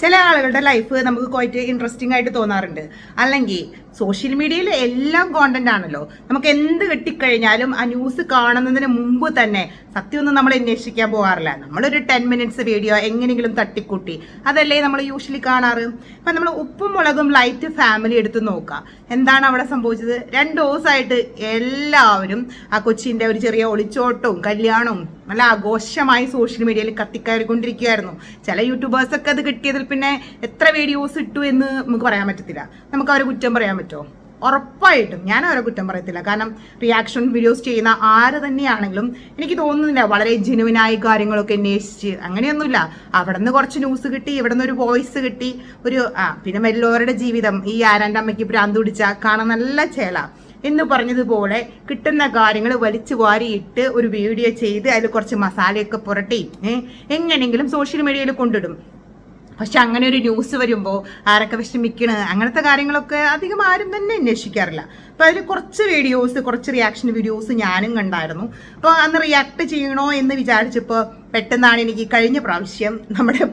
ചില ആളുകളുടെ ലൈഫ് നമുക്ക് കുറച്ച് ഇൻട്രസ്റ്റിംഗ് ആയിട്ട് തോന്നാറുണ്ട്. അല്ലെങ്കിൽ സോഷ്യൽ മീഡിയയിൽ എല്ലാം കോണ്ടന്റ് ആണല്ലോ. നമുക്ക് എന്ത് കിട്ടിക്കഴിഞ്ഞാലും ആ ന്യൂസ് കാണുന്നതിന് മുമ്പ് തന്നെ സത്യമൊന്നും നമ്മൾ അന്വേഷിക്കാൻ പോകാറില്ല നമ്മളൊരു ടെൻ മിനിറ്റ്സ് വീഡിയോ എങ്ങനെയെങ്കിലും തട്ടിക്കൂട്ടി. അതല്ലേ നമ്മൾ യൂഷ്വലി കാണാറ്? അപ്പം നമ്മൾ ഉപ്പും മുളകും ലൈറ്റ് ഫാമിലി എടുത്ത് നോക്കാം. എന്താണ് അവിടെ സംഭവിച്ചത്? രണ്ട് ദിവസമായിട്ട് എല്ലാവരും ആ കൊച്ചിന്റെ ഒരു ചെറിയ ഒളിച്ചോട്ടവും കല്യാണവും നല്ല ആഘോഷമായി സോഷ്യൽ മീഡിയയിൽ കത്തിക്കയറിക്കൊണ്ടിരിക്കുകയായിരുന്നു. ചില യൂട്യൂബേഴ്സൊക്കെ അത് കിട്ടിയതിൽ പിന്നെ എത്ര വീഡിയോസ് ഇട്ടു എന്ന് നമുക്ക് പറയാൻ പറ്റത്തില്ല. നമുക്ക് അവരെ കുറ്റം പറയാൻ പറ്റുമോ? ഉറപ്പായിട്ടും. ഞാൻ അവരെ കുറ്റം പറയത്തില്ല. കാരണം റിയാക്ഷൻ വീഡിയോസ് ചെയ്യുന്ന ആര് തന്നെയാണെങ്കിലും എനിക്ക് തോന്നുന്നില്ല വളരെ ജെനുവിനായി കാര്യങ്ങളൊക്കെ അന്വേഷിച്ച്. അങ്ങനെയൊന്നുമില്ല. അവിടെ നിന്ന് കുറച്ച് ന്യൂസ് കിട്ടി ഇവിടെ നിന്ന് ഒരു വോയിസ് കിട്ടി ഒരു ആ പിന്നെ എല്ലാവരുടെ ജീവിതം. ഈ ആരാന്റെ അമ്മയ്ക്ക് ഭ്രാന്ത് പിടിച്ച കാണാൻ നല്ല ചേല. എന്ന് പറഞ്ഞതുപോലെ കിട്ടുന്ന കാര്യങ്ങൾ വലിച്ചു വാരിയിട്ട് ഒരു വീഡിയോ ചെയ്ത് അതിൽ കുറച്ച് മസാലയൊക്കെ പുരട്ടി. എങ്ങനെയെങ്കിലും സോഷ്യൽ മീഡിയയിൽ കൊണ്ടിടും. പക്ഷെ അങ്ങനെ ഒരു ന്യൂസ് വരുമ്പോൾ ആരൊക്കെ വിഷമിക്കണ്? അങ്ങനത്തെ കാര്യങ്ങളൊക്കെ അധികം ആരും തന്നെ അന്വേഷിക്കാറില്ല. അപ്പോൾ അതിൽ കുറച്ച് വീഡിയോസ് കുറച്ച് റിയാക്ഷൻ വീഡിയോസ് ഞാനും കണ്ടായിരുന്നു. അപ്പോൾ അന്ന് റിയാക്ട് ചെയ്യണോ എന്ന് വിചാരിച്ചപ്പോൾ പെട്ടെന്നാണ് എനിക്ക് കഴിഞ്ഞ പ്രാവശ്യം നമ്മുടെ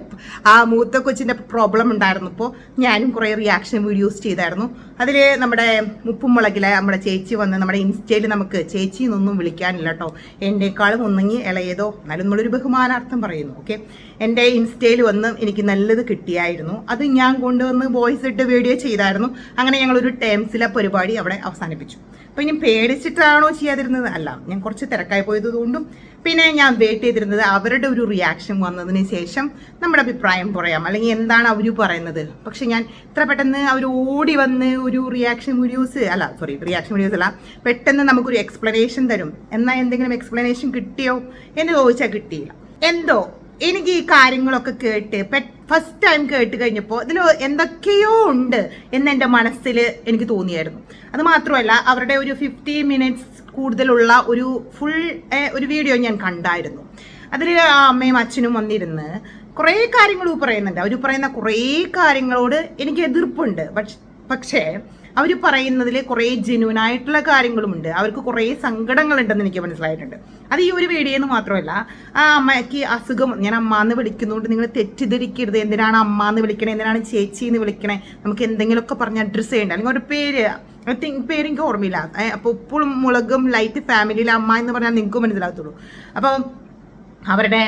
ആ മൂത്ത കൊച്ചിന്റെ പ്രോബ്ലം ഉണ്ടായിരുന്നു. അപ്പോൾ ഞാനും കുറേ റിയാക്ഷൻ വീഡിയോസ് ചെയ്തായിരുന്നു. അതിൽ നമ്മുടെ മുപ്പും മുളകിലെ നമ്മുടെ ചേച്ചി വന്ന് നമ്മുടെ ഇൻസ്റ്റയിൽ നമുക്ക് ചേച്ചി എന്നൊന്നും വിളിക്കാനില്ല കേട്ടോ എന്റെക്കാളും ഒന്നെങ്കിൽ ഇളയതോ എന്നാലും നമ്മളൊരു ബഹുമാനാർത്ഥം പറയുന്നു ഓക്കെ എന്റെ ഇൻസ്റ്റയിൽ വന്ന് എനിക്ക് നല്ലത് കിട്ടിയായിരുന്നു. അത് ഞാൻ കൊണ്ടുവന്ന് വോയിസ് ഇട്ട് വീഡിയോ ചെയ്തായിരുന്നു. അങ്ങനെ ഞങ്ങളൊരു ടേംസിലെ പരിപാടി അവിടെ അവസാനിപ്പിച്ചു. അപ്പോൾ ഇനി പേടിച്ചിട്ടാണോ ചെയ്യാതിരുന്നത്? അല്ല ഞാൻ കുറച്ച് തിരക്കായി പോയത് കൊണ്ടും പിന്നെ ഞാൻ വെയിറ്റ് ചെയ്തിരുന്നത് അവരുടെ ഒരു റിയാക്ഷൻ വന്നതിന് ശേഷം നമ്മുടെ അഭിപ്രായം പറയാം. അല്ലെങ്കിൽ എന്താണ് അവർ പറയുന്നത്? പക്ഷെ ഞാൻ ഇത്ര പെട്ടെന്ന് അവർ ഓടി വന്ന് ഒരു റിയാക്ഷൻ വീഡിയോസ് അല്ല സോറി റിയാക്ഷൻ വീഡിയോസ് അല്ല പെട്ടെന്ന് നമുക്കൊരു എക്സ്പ്ലനേഷൻ തരും. എന്നാൽ എന്തെങ്കിലും എക്സ്പ്ലനേഷൻ കിട്ടിയോ എന്ന് ചോദിച്ചാൽ കിട്ടിയില്ല. എന്തോ എനിക്ക് ഈ കാര്യങ്ങളൊക്കെ കേട്ട് ഫസ്റ്റ് ടൈം കേട്ട് കഴിഞ്ഞപ്പോൾ ഇതിൽ എന്തൊക്കെയോ ഉണ്ട് എന്ന് എന്റെ മനസ്സിൽ എനിക്ക് തോന്നിയായിരുന്നു. അത് മാത്രമല്ല അവരുടെ ഒരു ഫിഫ്റ്റി മിനിറ്റ്സ് കൂടുതലുള്ള ഒരു ഫുൾ ഒരു വീഡിയോ ഞാൻ കണ്ടായിരുന്നു. അതിൽ അമ്മയും അച്ഛനും വന്നിരുന്ന് കുറേ കാര്യങ്ങൾ പറയുന്നുണ്ട്. അവർ പറയുന്ന കുറേ കാര്യങ്ങളോട് എനിക്ക് എതിർപ്പുണ്ട്. പക്ഷേ അവർ പറയുന്നതിൽ കുറേ ജെന്യൂൻ ആയിട്ടുള്ള കാര്യങ്ങളുമുണ്ട്. അവർക്ക് കുറേ സങ്കടങ്ങളുണ്ടെന്ന് എനിക്ക് മനസ്സിലായിട്ടുണ്ട്. അത് ഈ ഒരു വീഡിയോ എന്ന് മാത്രമല്ല ആ അമ്മയ്ക്ക് അസുഖം ഞാൻ അമ്മ എന്ന് വിളിക്കുന്നതുകൊണ്ട് നിങ്ങൾ തെറ്റിദ്ധരിക്കരുത്. എന്തിനാണ് അമ്മ എന്ന് വിളിക്കണേ? എന്തിനാണ് ചേച്ചി എന്ന് വിളിക്കണേ? നമുക്ക് എന്തെങ്കിലുമൊക്കെ പറഞ്ഞ് അഡ്രസ്സ് ചെയ്യണ്ട? അല്ലെങ്കിൽ ഒരു പേര് ഐ തിങ്ക് ഓർമ്മയില്ല. അപ്പോൾ ഉപ്പും മുളകും ലൈറ്റ് ഫാമിലിയിലെ അമ്മ എന്ന് പറഞ്ഞാൽ നിങ്ങൾക്ക് മനസ്സിലാകത്തുള്ളൂ. അപ്പം അവരുടെ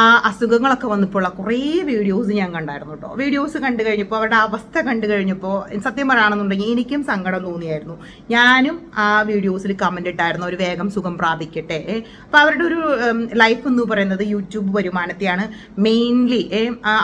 ആ അസുഖങ്ങളൊക്കെ വന്നപ്പോൾ കുറേ വീഡിയോസ് ഞാൻ കണ്ടായിരുന്നു കേട്ടോ വീഡിയോസ് കണ്ടു കഴിഞ്ഞപ്പോൾ അവരുടെ അവസ്ഥ കണ്ടു കഴിഞ്ഞപ്പോൾ സത്യം പറയുകയാണെന്നുണ്ടെങ്കിൽ എനിക്കും സങ്കടം തോന്നിയായിരുന്നു. ഞാനും ആ വീഡിയോസിൽ കമന്റ് ഇട്ടായിരുന്നു ഒരു വേഗം സുഖം പ്രാപിക്കട്ടെ. അപ്പോൾ അവരുടെ ഒരു ലൈഫ് എന്ന് പറയുന്നത് യൂട്യൂബ് വരുമാനത്തെയാണ് മെയിൻലി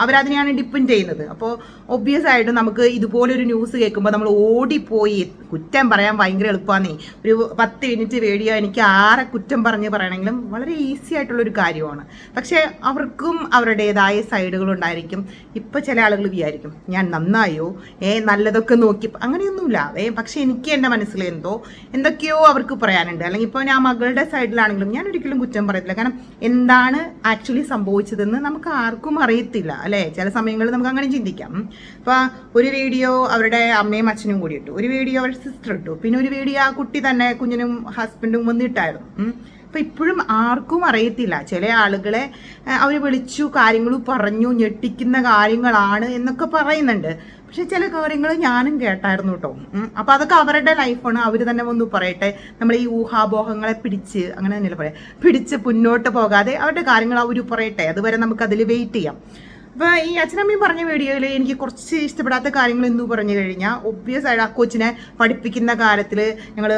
അവരതിനെയാണ് ഡിപ്പെൻഡ് ചെയ്യുന്നത്. അപ്പോൾ ഒബ്വിയസ് ആയിട്ട് നമുക്ക് ഇതുപോലൊരു ന്യൂസ് കേൾക്കുമ്പോൾ നമ്മൾ ഓടിപ്പോയി. കുറ്റം പറയാൻ ഭയങ്കര എളുപ്പമാണേ ഒരു പത്ത് മിനിറ്റ് വീഡിയോ എനിക്ക് ആരെ കുറ്റം പറഞ്ഞ് പറയണമെങ്കിലും വളരെ ഈസി ആയിട്ടുള്ളൊരു കാര്യമാണ്. പക്ഷേ അവർക്കും അവരുടേതായ സൈഡുകൾ ഉണ്ടായിരിക്കും ഇപ്പം ചില ആളുകൾ വിചാരിക്കും ഞാൻ നന്നായോ? ഏ നല്ലതൊക്കെ നോക്കി അങ്ങനെയൊന്നുമില്ല. ഏ പക്ഷേ എനിക്ക് എന്റെ മനസ്സിൽ എന്തോ എന്തൊക്കെയോ അവർക്ക് പറയാനുണ്ട്. അല്ലെങ്കിൽ ഇപ്പോൾ ഞാൻ മകളുടെ സൈഡിലാണെങ്കിലും ഞാൻ ഒരിക്കലും കുറ്റം പറയത്തില്ല. കാരണം എന്താണ് ആക്ച്വലി സംഭവിച്ചതെന്ന് നമുക്ക് ആർക്കും അറിയത്തില്ല അല്ലേ? ചില സമയങ്ങളിൽ നമുക്ക് അങ്ങനെ ചിന്തിക്കാം. അപ്പോൾ ഒരു വീഡിയോ അവരുടെ അമ്മയും അച്ഛനും കൂടി ഇട്ടു. ഒരു വീഡിയോ അവരുടെ സിസ്റ്റർ ഇട്ടു. പിന്നെ ഒരു വീഡിയോ ആ കുട്ടി തന്നെ കുഞ്ഞിനും ഹസ്ബൻഡും വന്നിട്ടായിരുന്നു ഉം. അപ്പോൾ ഇപ്പോഴും ആർക്കും അറിയത്തില്ല. ചില ആളുകളെ അവർ വിളിച്ചു കാര്യങ്ങൾ പറഞ്ഞു ഞെട്ടിക്കുന്ന കാര്യങ്ങളാണ് എന്നൊക്കെ പറയുന്നുണ്ട്. പക്ഷെ ചില കാര്യങ്ങൾ ഞാനും കേട്ടായിരുന്നു കേട്ടോ അപ്പോൾ അതൊക്കെ അവരുടെ ലൈഫാണ്. അവർ തന്നെ ഒന്ന് പറയട്ടെ. നമ്മൾ ഈ ഊഹാബോഹങ്ങളെ പിടിച്ച് അങ്ങനെ തന്നെയല്ലേ പറയാം പിടിച്ച് മുന്നോട്ട് പോകാതെ അവരുടെ കാര്യങ്ങൾ അവർ പറയട്ടെ. അതുവരെ നമുക്ക് അതിൽ വെയിറ്റ് ചെയ്യാം. അപ്പോൾ ഈ അച്ഛനമ്മയും പറഞ്ഞ വീഡിയോയിൽ എനിക്ക് കുറച്ച് ഇഷ്ടപ്പെടാത്ത കാര്യങ്ങൾ എന്ന് പറഞ്ഞു കഴിഞ്ഞാൽ ഒബ്വിയസ് ആയിട്ട് ആ കൊച്ചിനെ പഠിപ്പിക്കുന്ന കാര്യത്തിൽ ഞങ്ങൾ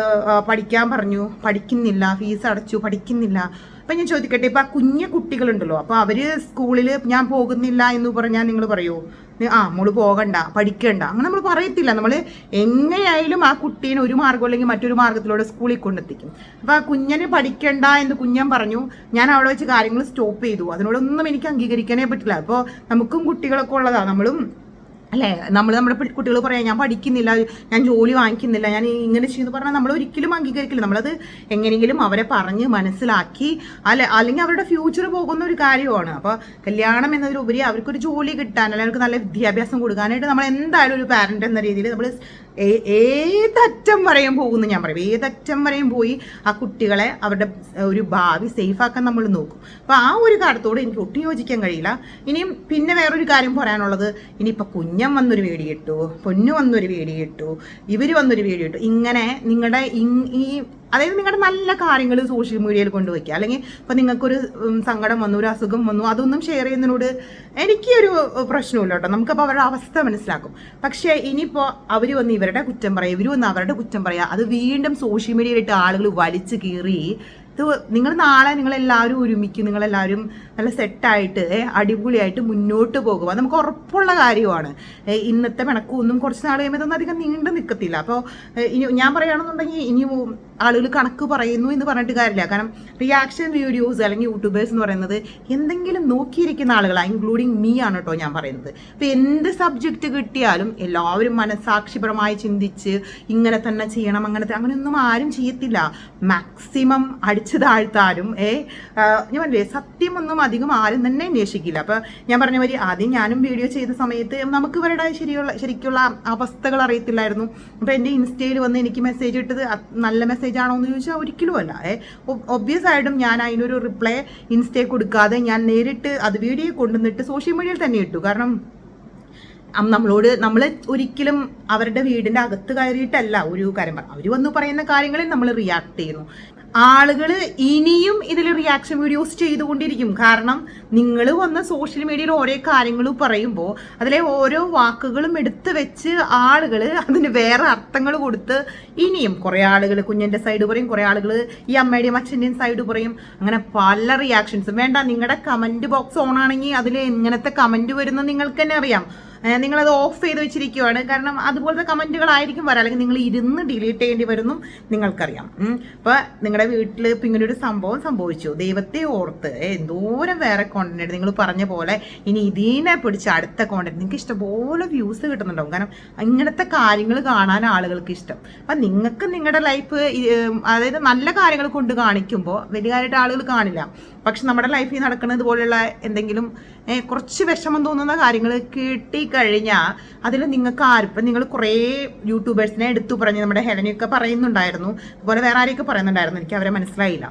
പഠിക്കാൻ പറഞ്ഞു. പഠിക്കുന്നില്ല ഫീസ് അടച്ചു പഠിക്കുന്നില്ല. അപ്പം ഞാൻ ചോദിക്കട്ടെ ഇപ്പം ആ കുഞ്ഞു കുട്ടികളുണ്ടല്ലോ അപ്പോൾ അവർ സ്കൂളിൽ ഞാൻ പോകുന്നില്ല എന്ന് പറഞ്ഞാൽ നിങ്ങൾ പറയുമോ ആ മോൾ പോകണ്ട പഠിക്കണ്ട. അങ്ങനെ നമ്മൾ പറയത്തില്ല. നമ്മൾ എങ്ങനെയായാലും ആ കുട്ടീനെ ഒരു മാർഗം അല്ലെങ്കിൽ മറ്റൊരു മാർഗത്തിലൂടെ സ്കൂളിൽ കൊണ്ടെത്തിക്കും. അപ്പോൾ ആ കുഞ്ഞിനെ പഠിക്കണ്ട എന്ന് കുഞ്ഞൻ പറഞ്ഞു. ഞാൻ അവിടെ വെച്ച് കാര്യങ്ങൾ സ്റ്റോപ്പ് ചെയ്തു. അതിനോടൊന്നും എനിക്ക് അംഗീകരിക്കാനേ പറ്റില്ല. അപ്പോൾ നമുക്കും കുട്ടികളൊക്കെ ഉള്ളതാണ് നമ്മളും അല്ലേ? നമ്മൾ നമ്മുടെ കുട്ടികൾ പറയാം ഞാൻ പഠിക്കുന്നില്ല ഞാൻ ജോലി വാങ്ങിക്കുന്നില്ല ഞാൻ ഇങ്ങനെ ചെയ്യുന്നു പറഞ്ഞാൽ നമ്മൾ ഒരിക്കലും അംഗീകരിക്കില്ല. നമ്മളത് എങ്ങനെയെങ്കിലും അവരെ പറഞ്ഞ് മനസ്സിലാക്കി അല്ലെ അല്ലെങ്കിൽ അവരുടെ ഫ്യൂച്ചർ പോകുന്ന ഒരു കാര്യമാണ്. അപ്പോൾ കല്യാണം എന്നതിലുപരി അവർക്കൊരു ജോലി കിട്ടാൻ അല്ലെങ്കിൽ അവർക്ക് നല്ല വിദ്യാഭ്യാസം കൊടുക്കാനായിട്ട് നമ്മൾ എന്തായാലും ഒരു പാരന്റ് എന്ന രീതിയിൽ നമ്മൾ ഏതറ്റം വരെയും പോകുന്നു ഞാൻ പറയും. ഏതറ്റം വരെയും പോയി ആ കുട്ടികളെ അവരുടെ ഒരു ഭാവി സേഫാക്കാൻ നമ്മൾ നോക്കും. അപ്പോൾ ആ ഒരു കാര്യത്തോട് എനിക്ക് ഒട്ടും യോജിക്കാൻ കഴിയില്ല. ഇനിയും പിന്നെ വേറൊരു കാര്യം പറയാനുള്ളത്. ഇനിയിപ്പോൾ കുഞ്ഞം വന്നൊരു വീഡിയോ ഇട്ടു പൊന്നു വന്നൊരു വീഡിയോ ഇട്ടു ഇവർ വന്നൊരു വീഡിയോ ഇട്ടു ഇങ്ങനെ നിങ്ങളുടെ ഈ അതായത് നിങ്ങളുടെ നല്ല കാര്യങ്ങൾ സോഷ്യൽ മീഡിയയിൽ കൊണ്ടുവയ്ക്കുക. അല്ലെങ്കിൽ ഇപ്പം നിങ്ങൾക്കൊരു സങ്കടം വന്നു ഒരു അസുഖം വന്നു അതൊന്നും ഷെയർ ചെയ്യുന്നതിനോട് എനിക്കൊരു പ്രശ്നമില്ല കേട്ടോ. നമുക്കപ്പോൾ അവരുടെ അവസ്ഥ മനസ്സിലാക്കും. പക്ഷേ ഇനിയിപ്പോൾ അവർ വന്ന് ഇവരുടെ കുറ്റം പറയുക ഇവർ വന്ന് അവരുടെ കുറ്റം പറയുക അത് വീണ്ടും സോഷ്യൽ മീഡിയയിലിട്ട് ആളുകൾ വലിച്ചു കീറി ഇത് നിങ്ങൾ നാളെ നിങ്ങളെല്ലാവരും ഒരുമിക്കും നിങ്ങളെല്ലാവരും നല്ല സെറ്റായിട്ട് അടിപൊളിയായിട്ട് മുന്നോട്ട് പോകുക നമുക്ക് ഉറപ്പുള്ള കാര്യമാണ്. ഇന്നത്തെ പിണക്കൊന്നും കുറച്ച് നാൾ കഴിയുമ്പോൾ ഇതൊന്നും അധികം നീണ്ടു നിൽക്കത്തില്ല അപ്പോൾ ഇനി ഞാൻ പറയുകയാണെന്നുണ്ടെങ്കിൽ ഇനി ആളുകൾ കണക്ക് പറയുന്നു എന്ന് പറഞ്ഞിട്ട് കാര്യമില്ല. കാരണം റിയാക്ഷൻ വീഡിയോസ് അല്ലെങ്കിൽ യൂട്യൂബേഴ്സ് എന്ന് പറയുന്നത് എന്തെങ്കിലും നോക്കിയിരിക്കുന്ന ആളുകളാണ് ഇൻക്ലൂഡിങ് മീ ആണ് കേട്ടോ ഞാൻ പറയുന്നത്. അപ്പോൾ എന്ത് സബ്ജക്റ്റ് കിട്ടിയാലും എല്ലാവരും മനസാക്ഷിപരമായി ചിന്തിച്ച് ഇങ്ങനെ തന്നെ ചെയ്യണം അങ്ങനത്തെ അങ്ങനെയൊന്നും ആരും ചെയ്യത്തില്ല. മാക്സിമം അടിച്ചു താഴ്ത്താനും ഏ ഞാൻ പറഞ്ഞില്ലേ സത്യമൊന്നും അധികം ആരും തന്നെ അന്വേഷിക്കില്ല. അപ്പോൾ ഞാൻ പറഞ്ഞ മാതിരി ആദ്യം ഞാനും വീഡിയോ ചെയ്ത സമയത്ത് നമുക്ക് ഇവരുടെ ശരിയുള്ള ശരിക്കുള്ള അവസ്ഥകൾ അറിയത്തില്ലായിരുന്നു. അപ്പോൾ എന്റെ ഇൻസ്റ്റയിൽ വന്ന് എനിക്ക് മെസ്സേജ് ഇട്ടത് നല്ല മെസ്സേജ് ആണോ എന്ന് ചോദിച്ചാൽ ഒരിക്കലും അല്ല. ഒബ്വിയസ് ആയിട്ടും ഞാൻ അതിനൊരു റിപ്ലൈ ഇൻസ്റ്റേ കൊടുക്കാതെ ഞാൻ നേരിട്ട് അത് വീഡിയോ കൊണ്ടുവന്നിട്ട് സോഷ്യൽ മീഡിയയിൽ തന്നെ ഇട്ടു. കാരണം നമ്മളോട് നമ്മൾ ഒരിക്കലും അവരുടെ വീടിന്റെ അകത്ത് കയറിയിട്ടല്ല ഒരു കാര്യം അവർ വന്ന് പറയുന്ന കാര്യങ്ങളിൽ നമ്മൾ റിയാക്ട് ചെയ്യുന്നു. ആളുകൾ ഇനിയും ഇതിൽ റിയാക്ഷൻ വീഡിയോസ് ചെയ്തുകൊണ്ടിരിക്കും. കാരണം നിങ്ങൾ വന്ന സോഷ്യൽ മീഡിയയിൽ ഓരോ കാര്യങ്ങൾ പറയുമ്പോൾ അതിലെ ഓരോ വാക്കുകളും എടുത്ത് വെച്ച് ആളുകൾ അതിന് വേറെ അർത്ഥങ്ങൾ കൊടുത്ത് ഇനിയും കുറേ ആളുകൾ കുഞ്ഞിന്റെ സൈഡ് പറയും കുറേ ആളുകൾ ഈ അമ്മയുടെയും അച്ഛന്റെയും സൈഡ് പറയും. അങ്ങനെ പല റിയാക്ഷൻസും വേണ്ട നിങ്ങളുടെ കമന്റ് ബോക്സ് ഓൺ ആണെങ്കിൽ അതിൽ എങ്ങനത്തെ കമന്റ് വരുന്നത് നിങ്ങൾക്ക് തന്നെ അറിയാം. നിങ്ങളത് ഓഫ് ചെയ്ത് വെച്ചിരിക്കുവാണ്. കാരണം അതുപോലത്തെ കമന്റുകളായിരിക്കും വരാം. അല്ലെങ്കിൽ നിങ്ങൾ ഇരുന്ന് ഡിലീറ്റ് ചെയ്യേണ്ടി വരുന്നു നിങ്ങൾക്കറിയാം. അപ്പോൾ നിങ്ങളുടെ വീട്ടിൽ ഇപ്പം ഇങ്ങനെ ഒരു സംഭവം സംഭവിച്ചു. ദൈവത്തെ ഓർത്ത് എന്തോരം വേറെ കോണ്ടന്റ് നിങ്ങൾ പറഞ്ഞ പോലെ ഇനി ഇതിനെ പിടിച്ച് അടുത്ത കോണ്ടന്റ് നിങ്ങൾക്ക് ഇഷ്ടംപോലെ വ്യൂസ് കിട്ടുന്നുണ്ടാവും. കാരണം ഇങ്ങനത്തെ കാര്യങ്ങൾ കാണാൻ ആളുകൾക്ക് ഇഷ്ടം. അപ്പം നിങ്ങൾക്ക് നിങ്ങളുടെ ലൈഫ് അതായത് നല്ല കാര്യങ്ങൾ കൊണ്ട് കാണിക്കുമ്പോൾ വലിയ കാര്യമായിട്ട് ആളുകൾ കാണില്ല. പക്ഷെ നമ്മുടെ ലൈഫിൽ നടക്കുന്ന ഇതുപോലെയുള്ള എന്തെങ്കിലും കുറച്ച് വിഷമം തോന്നുന്ന കാര്യങ്ങൾ കിട്ടിക്കഴിഞ്ഞാൽ അതിൽ നിങ്ങൾക്ക് ആർപ്പം നിങ്ങൾ കുറേ യൂട്യൂബേഴ്സിനെ എടുത്തു പറഞ്ഞ് നമ്മുടെ ഹെലനയൊക്കെ പറയുന്നുണ്ടായിരുന്നു. അതുപോലെ വേറെ ആരെയൊക്കെ പറയുന്നുണ്ടായിരുന്നു എനിക്ക് അവരെ മനസ്സിലായില്ല.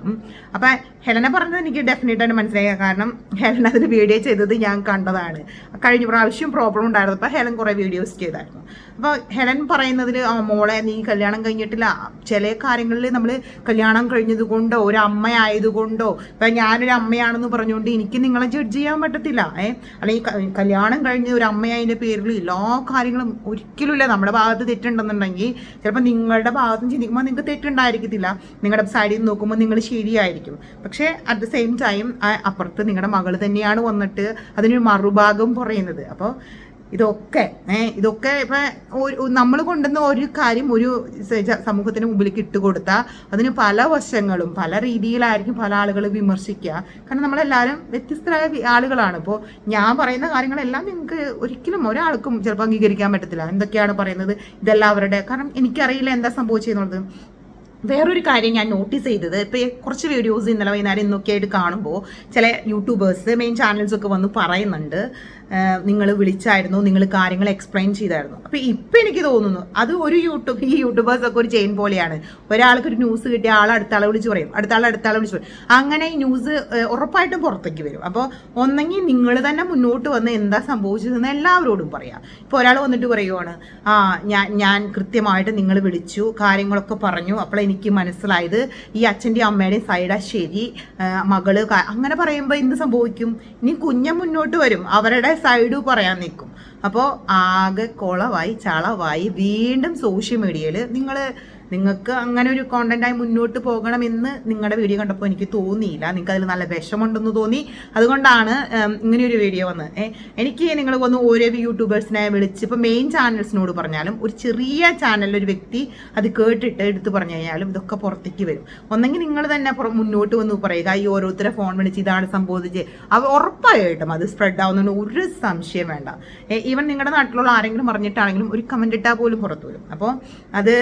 അപ്പം ഹെലന പറഞ്ഞത് എനിക്ക് ഡെഫിനറ്റ് ആയിട്ട് മനസ്സിലായി. കാരണം ഹെലൻ അതിന് വീഡിയോ ചെയ്തത് ഞാൻ കണ്ടതാണ്. കഴിഞ്ഞ പ്രാവശ്യം പ്രോബ്ലം ഉണ്ടായിരുന്നു. അപ്പോൾ ഹെലൻ കുറേ വീഡിയോസ് ചെയ്തായിരുന്നു. അപ്പോൾ ഹെലൻ പറയുന്നതിൽ ആ മോളെ നീ കല്യാണം കഴിഞ്ഞിട്ടില്ല. ചില കാര്യങ്ങളിൽ നമ്മൾ കല്യാണം കഴിഞ്ഞതുകൊണ്ടോ ഒരു അമ്മയായതുകൊണ്ടോ ഇപ്പം ഞാനൊരു അമ്മയാണെന്ന് പറഞ്ഞുകൊണ്ട് എനിക്ക് നിങ്ങളെ ജഡ്ജ് ചെയ്യാൻ പറ്റത്തില്ല. ഏ? അല്ലെങ്കിൽ കല്യാണം കഴിഞ്ഞ ഒരു അമ്മയായതിന്റെ പേരിൽ എല്ലാ കാര്യങ്ങളും ഒരിക്കലും ഇല്ല. നമ്മുടെ ഭാഗത്ത് തെറ്റുണ്ടെന്നുണ്ടെങ്കിൽ ചിലപ്പോൾ നിങ്ങളുടെ ഭാഗത്ത് ചിന്തിക്കുമ്പോൾ നിങ്ങൾക്ക് തെറ്റുണ്ടായിരിക്കത്തില്ല. നിങ്ങളുടെ സൈഡിൽ നിന്ന് നോക്കുമ്പോൾ നിങ്ങൾ ശരിയായിരിക്കും. പക്ഷേ അറ്റ് ദ സെയിം ടൈം അപ്പുറത്ത് നിങ്ങളുടെ മകൾ തന്നെയാണ് വന്നിട്ട് അതിനൊരു മറുഭാഗം പറയുന്നത്. അപ്പോൾ ഇതൊക്കെ ഏഹ് ഇതൊക്കെ ഇപ്പം നമ്മൾ കൊണ്ടുവന്ന ഒരു കാര്യം ഒരു സമൂഹത്തിന് മുമ്പിലേക്ക് ഇട്ട് കൊടുത്താൽ അതിന് പല വശങ്ങളും പല രീതിയിലായിരിക്കും പല ആളുകൾ വിമർശിക്കുക കാരണം നമ്മളെല്ലാവരും വ്യത്യസ്തരായ ആളുകളാണ്. ഇപ്പോൾ ഞാൻ പറയുന്ന കാര്യങ്ങളെല്ലാം നിങ്ങൾക്ക് ഒരിക്കലും ഒരാൾക്കും ചിലപ്പോൾ അംഗീകരിക്കാൻ പറ്റത്തില്ല. എന്തൊക്കെയാണ് പറയുന്നത്? ഇതെല്ലാം അവരുടെ കാരണം എനിക്കറിയില്ല എന്താ സംഭവിച്ചെന്നുള്ളത്. വേറൊരു കാര്യം ഞാൻ നോട്ടീസ് ചെയ്തത് ഇപ്പോൾ കുറച്ച് വീഡിയോസ് ഇന്നലെ വൈകുന്നേരം ഇന്നൊക്കെ ആയിട്ട് കാണുമ്പോൾ ചില യൂട്യൂബേഴ്സ് മെയിൻ ചാനൽസ് ഒക്കെ വന്ന് പറയുന്നുണ്ട് നിങ്ങൾ വിളിച്ചായിരുന്നു നിങ്ങൾ കാര്യങ്ങൾ എക്സ്പ്ലെയിൻ ചെയ്തായിരുന്നു. അപ്പോൾ ഇപ്പം എനിക്ക് തോന്നുന്നു അത് ഒരു യൂട്യൂബ് ഈ യൂട്യൂബേഴ്സ് ഒക്കെ ഒരു ചെയിൻ പോലെയാണ്. ഒരാൾക്ക് ഒരു ന്യൂസ് കിട്ടിയ ആൾ അടുത്ത ആളെ വിളിച്ച് പറയും അടുത്ത ആൾ അടുത്ത ആളെ വിളിച്ച് പറയും. അങ്ങനെ ഈ ന്യൂസ് ഉറപ്പായിട്ടും പുറത്തേക്ക് വരും. അപ്പോൾ ഒന്നെങ്കിൽ നിങ്ങൾ തന്നെ മുന്നോട്ട് വന്ന് എന്താ സംഭവിച്ചതെന്ന് എല്ലാവരോടും പറയാം. ഇപ്പോൾ ഒരാൾ വന്നിട്ട് പറയുവാണ് ആ ഞാൻ ഞാൻ കൃത്യമായിട്ട് നിങ്ങൾ വിളിച്ചു കാര്യങ്ങളൊക്കെ പറഞ്ഞു അപ്പോൾ എനിക്ക് മനസ്സിലായത്. ഈ അച്ഛന്റെയും അമ്മയുടെയും സൈഡാ ശരി മകൾ അങ്ങനെ പറയുമ്പോൾ എന്ത് സംഭവിക്കും? ഇനി കുഞ്ഞ് മുന്നോട്ട് വരും. അവരുടെ സൈഡ് പറയാൻ നിൽക്കും അപ്പോൾ ആകെ കുളമായി ചളവായി വീണ്ടും സോഷ്യൽ മീഡിയയിൽ നിങ്ങൾ നിങ്ങൾക്ക് അങ്ങനെ ഒരു കോണ്ടന്റായി മുന്നോട്ട് പോകണമെന്ന് നിങ്ങളുടെ വീഡിയോ കണ്ടപ്പോൾ എനിക്ക് തോന്നിയില്ല. നിങ്ങൾക്ക് അതിൽ നല്ല വിഷമുണ്ടെന്ന് തോന്നി. അതുകൊണ്ടാണ് ഇങ്ങനെ ഒരു വീഡിയോ വന്നത്. എനിക്ക് നിങ്ങൾ വന്ന് ഓരോ യൂട്യൂബേഴ്സിനെ വിളിച്ച് ഇപ്പോൾ മെയിൻ ചാനൽസിനോട് പറഞ്ഞാലും ഒരു ചെറിയ ചാനലിൽ ഒരു വ്യക്തി അത് കേട്ടിട്ട് എടുത്ത് പറഞ്ഞു കഴിഞ്ഞാലും ഇതൊക്കെ പുറത്തേക്ക് വരും. ഒന്നെങ്കിൽ നിങ്ങൾ തന്നെ മുന്നോട്ട് വന്ന് പറയുക ഈ ഓരോരുത്തരെ ഫോൺ വിളിച്ച് ഇതാണ് സംഭവിച്ചത് അവ ഉറപ്പായിട്ടും അത് സ്പ്രെഡ് ആവുന്നതുകൊണ്ട് ഒരു സംശയം വേണ്ട. ഈവൻ നിങ്ങളുടെ നാട്ടിലുള്ള ആരെങ്കിലും പറഞ്ഞിട്ടാണെങ്കിലും ഒരു കമന്റ് ഇട്ടാൽ പോലും പുറത്തു വരും. അപ്പോൾ അത്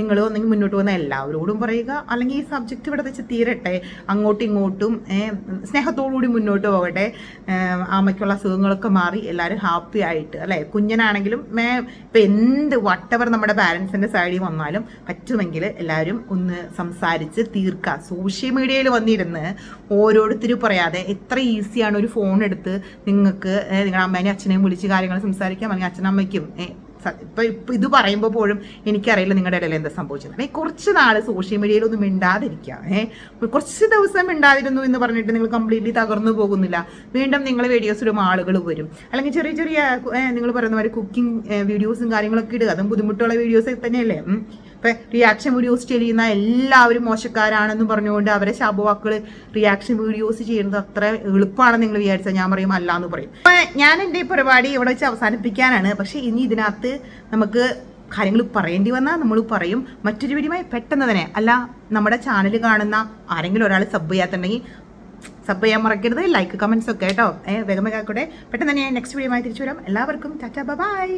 നിങ്ങൾ ഒന്നെങ്കിൽ മുന്നോട്ട് പോകുന്ന എല്ലാവരോടും പറയുക. അല്ലെങ്കിൽ ഈ സബ്ജക്റ്റ് ഇവിടെ വെച്ച് തീരട്ടെ. അങ്ങോട്ടും ഇങ്ങോട്ടും സ്നേഹത്തോടുകൂടി മുന്നോട്ട് പോകട്ടെ. ആമയ്ക്കുള്ള അസുഖങ്ങളൊക്കെ മാറി എല്ലാവരും ഹാപ്പി ആയിട്ട് അല്ലേ? കുഞ്ഞനാണെങ്കിലും മേ ഇപ്പം എന്ത് വട്ടവർ നമ്മുടെ പാരൻസിന്റെ സൈഡിൽ വന്നാലും പറ്റുമെങ്കിൽ എല്ലാവരും ഒന്ന് സംസാരിച്ച് തീർക്കുക സോഷ്യൽ മീഡിയയിൽ വന്നിരുന്ന് ഓരോരുത്തരും പറയാതെ എത്ര ഈസിയാണ് ഒരു ഫോൺ എടുത്ത് നിങ്ങൾക്ക് നിങ്ങളുടെ അമ്മേനെയും അച്ഛനെയും വിളിച്ച് കാര്യങ്ങൾ സംസാരിക്കാം. അല്ലെങ്കിൽ അച്ഛനമ്മയ്ക്കും ഇപ്പൊ ഇപ്പൊ ഇത് പറയുമ്പോൾ പോലും എനിക്കറിയില്ല നിങ്ങളുടെ ഇടയിൽ എന്താ സംഭവിച്ചത് കുറച്ച് നാൾ സോഷ്യൽ മീഡിയയിൽ ഒന്നും മിണ്ടാതിരിക്കുക. ഏഹ് കുറച്ച് ദിവസം മിണ്ടാതിരുന്നു എന്ന് പറഞ്ഞിട്ട് നിങ്ങൾ കംപ്ലീറ്റ്ലി തകർന്നു പോകുന്നില്ല. വീണ്ടും നിങ്ങൾ വീഡിയോസ് ഇടുമ്പോൾ ആളുകൾ വരും. അല്ലെങ്കിൽ ചെറിയ ചെറിയ നിങ്ങൾ പറയുന്ന മാതിരി കുക്കിംഗ് വീഡിയോസും കാര്യങ്ങളൊക്കെ ഇടുക. അതും ബുദ്ധിമുട്ടുള്ള വീഡിയോസ് തന്നെയല്ലേ. ഇപ്പൊ റിയാക്ഷൻ വീഡിയോസ് ചെയ്യുന്ന എല്ലാവരും മോശക്കാരാണെന്ന് പറഞ്ഞുകൊണ്ട് അവരെ ശാപവാക്കുകൾ റിയാക്ഷൻ വീഡിയോസ് ചെയ്യുന്നത് അത്ര എളുപ്പമാണെന്ന് നിങ്ങൾ വിചാരിച്ചാൽ ഞാൻ പറയും അല്ല എന്ന് പറയും. അപ്പൊ ഞാൻ എന്റെ ഈ പരിപാടി ഇവിടെ വെച്ച് അവസാനിപ്പിക്കാനാണ്. പക്ഷെ ഇനി ഇതിനകത്ത് നമുക്ക് കാര്യങ്ങൾ പറയേണ്ടി വന്നാൽ നമ്മൾ പറയും. മറ്റൊരു വീഡിയോമായി പെട്ടെന്ന് തന്നെ. അല്ല നമ്മുടെ ചാനൽ കാണുന്ന ആരെങ്കിലും ഒരാൾ സബ് ചെയ്യാത്തുണ്ടെങ്കിൽ സബ് ചെയ്യാൻ മറക്കരുത്. ലൈക്ക് കമൻസ് ഒക്കെ കേട്ടോ. ഏഹ് വേഗം വേഗം ആയിക്കോട്ടെ. പെട്ടെന്ന് തന്നെ നെക്സ്റ്റ് വീഡിയോ തിരിച്ചു വരാം. എല്ലാവർക്കും ടാറ്റാ ബൈ.